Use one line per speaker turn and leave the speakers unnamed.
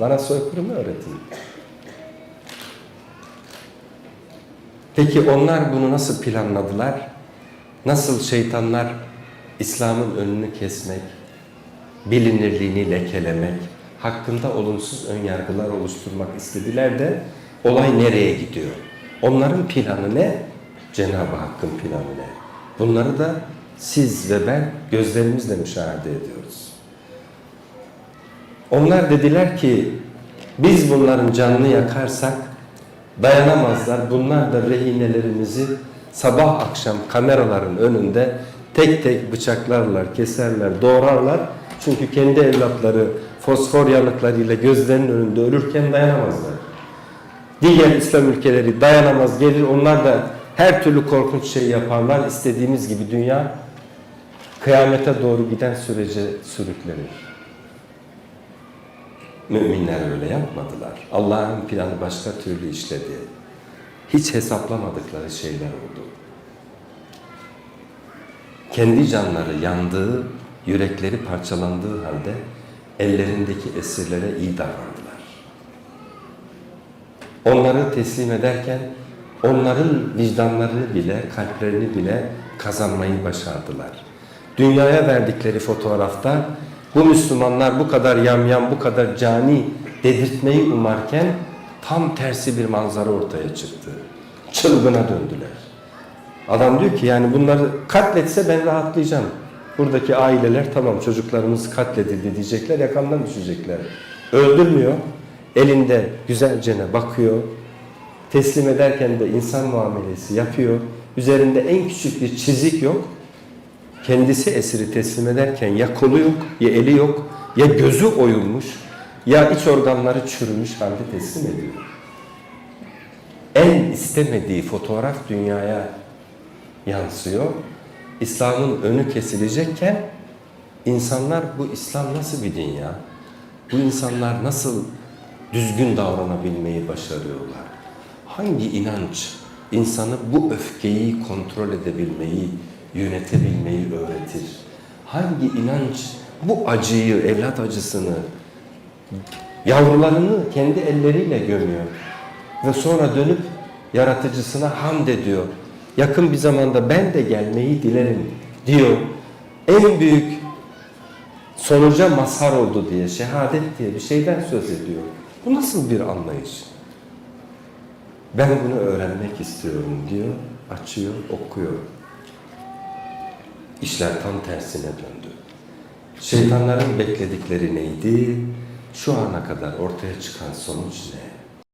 Bana soykırımı öğretin. Peki onlar bunu nasıl planladılar? Nasıl şeytanlar İslam'ın önünü kesmek, bilinirliğini lekelemek, hakkında olumsuz önyargılar oluşturmak istediler de olay nereye gidiyor? Onların planı ne? Cenab-ı Hakk'ın planı ne? Bunları da siz ve ben gözlerimizle müşahede ediyoruz. Onlar dediler ki biz bunların canını yakarsak dayanamazlar. Bunlar da rehinelerimizi sabah akşam kameraların önünde tek tek bıçaklarlar, keserler, doğrarlar. Çünkü kendi evlatları fosfor yanıklarıyla gözlerinin önünde ölürken dayanamazlar. Diğer İslam ülkeleri dayanamaz gelir. Onlar da her türlü korkunç şey yaparlar. İstediğimiz gibi dünya kıyamete doğru giden sürece sürüklenir. Müminler öyle yapmadılar. Allah'ın planı başka türlü işledi. Hiç hesaplamadıkları şeyler oldu. Kendi canları yandığı, yürekleri parçalandığı halde ellerindeki esirlere iyi davrandılar. Onları teslim ederken onların vicdanlarını bile, kalplerini bile kazanmayı başardılar. Dünyaya verdikleri fotoğrafta bu Müslümanlar bu kadar yamyam, bu kadar cani dedirtmeyi umarken tam tersi bir manzara ortaya çıktı. Çılgına döndüler. Adam diyor ki yani bunları katletse ben rahatlayacağım. Buradaki aileler tamam çocuklarımız katledildi diyecekler yakamdan düşecekler. Öldürmüyor. Elinde güzelcene bakıyor. Teslim ederken de insan muamelesi yapıyor. Üzerinde en küçük bir çizik yok. Kendisi esiri teslim ederken ya kolu yok, ya eli yok, ya gözü oyulmuş, ya iç organları çürümüş halde teslim ediyor. En istemediği fotoğraf dünyaya yansıyor. İslam'ın önü kesilecekken insanlar bu İslam nasıl bir din ya? Bu insanlar nasıl düzgün davranabilmeyi başarıyorlar? Hangi inanç insanı bu öfkeyi kontrol edebilmeyi, yönetebilmeyi öğretir? Hangi inanç bu acıyı, evlat acısını, yavrularını kendi elleriyle gömüyor ve sonra dönüp yaratıcısına hamd ediyor. Yakın bir zamanda ben de gelmeyi dilerim diyor. En büyük sonuca mazhar oldu diye, şehadet diye bir şeyden söz ediyor. Bu nasıl bir anlayış? Ben bunu öğrenmek istiyorum diyor, açıyor, okuyor. İşler tam tersine döndü. Şeytanların bekledikleri neydi? Şu ana kadar ortaya çıkan sonuç ne?